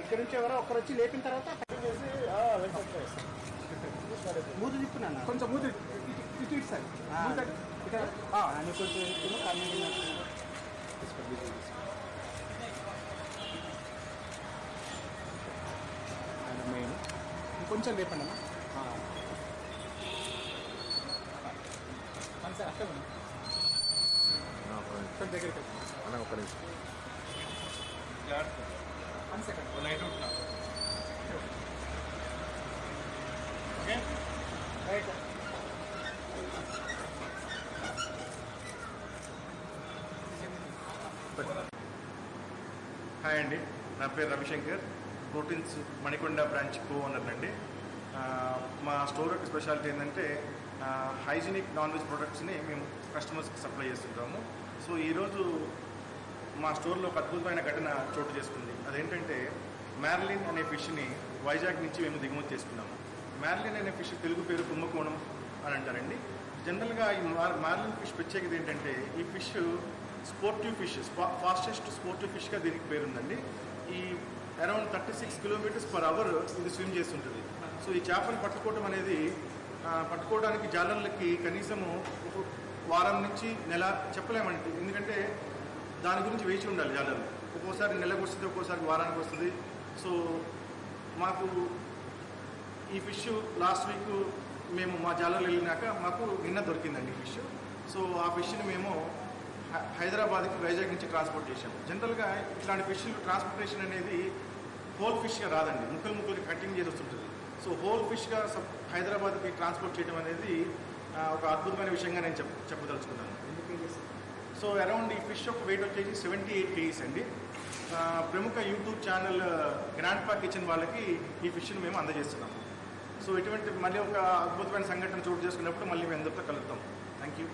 ఇక్కడ నుంచి ఎవరో ఒకరు వచ్చి లేపిన తర్వాత మూడు తిప్పున్నాను కొంచెం మూడు ఇటు ఇటు సార్. మూత ఇక్కడ కొంచెం మెయిన్. ఇంకొంచెం లేపండి అమ్మా. సార్ అక్కడ. కొంచెం దగ్గరికి. అన్న ఒక్క నిమిషం. వన్ సెకండ్ లైట్ ఉంటా రైట్ హాయ్ అండి నా పేరు Ravishankar. Proteins Manikonda branch co owner అండి ఆ, మా స్టోర్ యొక్క స్పెషాలిటీ ఏంటంటే హైజీనిక్ నాన్ వెజ్ ప్రొడక్ట్స్ని మేము కస్టమర్స్కి సప్లై చేస్తుంటాము. సో ఈరోజు మా స్టోర్లో ఒక అద్భుతమైన ఘటన చోటు చేసుకుంది. అదేంటంటే మ్యార్లిన్ అనే ఫిష్ని వైజాగ్ నుంచి మేము దిగుమతి చేసుకున్నాము. మ్యార్లిన్ అనే ఫిష్ తెలుగు పేరు కుంభకోణం అని అంటారండి. జనరల్గా ఈ మ్యార్లిన్ ఫిష్ ప్రత్యేకత ఏంటంటే ఈ fish sportive fish fastest sportive ఫిష్గా దీనికి పేరుందండి. ఈ around thirty six kilometres per hour ఇది స్విమ్ చేస్తుంటుంది. సో ఈ చేపను పట్టుకోవడం అనేది పట్టుకోవడానికి జాలర్లకి కనీసము వారం నుంచి నెల చెప్పలేమండి. ఎందుకంటే దాని గురించి వేచి ఉండాలి జాలర్లు ఒక్కోసారి నెలకు వస్తుంది ఒక్కోసారి వారానికి వస్తుంది. సో మాకు ఈ ఫిష్ లాస్ట్ వీక్ మేము మా జాలర్లు వెళ్ళినాక మాకు నిన్న దొరికిందండి ఫిష్ సో ఆ ఫిష్ని మేము హైదరాబాద్కి వైజాగ్ నుంచి ట్రాన్స్పోర్ట్ చేశాము జనరల్గా ఇట్లాంటి ఫిష్లు ట్రాన్స్పోర్టేషన్ అనేది హోల్ ఫిష్గా రాదండి. ముక్కలు ముక్కలు కటింగ్ చేసి వస్తుంటుంది. సో హోల్ ఫిష్గా సప్ హైదరాబాద్కి ట్రాన్స్పోర్ట్ చేయడం అనేది ఒక అద్భుతమైన విషయంగా నేను చెప్ చెప్పదలుచుకున్నాను. సో అరౌండ్ ఈ ఫిష్ యొక్క వెయిట్ వచ్చేసి సెవెంటీ ఎయిట్ కేజీస్ అండి. ప్రముఖ YouTube channel grandpa kitchen వాళ్ళకి ఈ ఫిష్ని మేము అందజేస్తున్నాము సో ఇటువంటి మళ్ళీ ఒక అద్భుతమైన సంఘటన చోటు చేసుకున్నప్పుడు మళ్ళీ మేము అందరితో కలుద్దాం. Thank you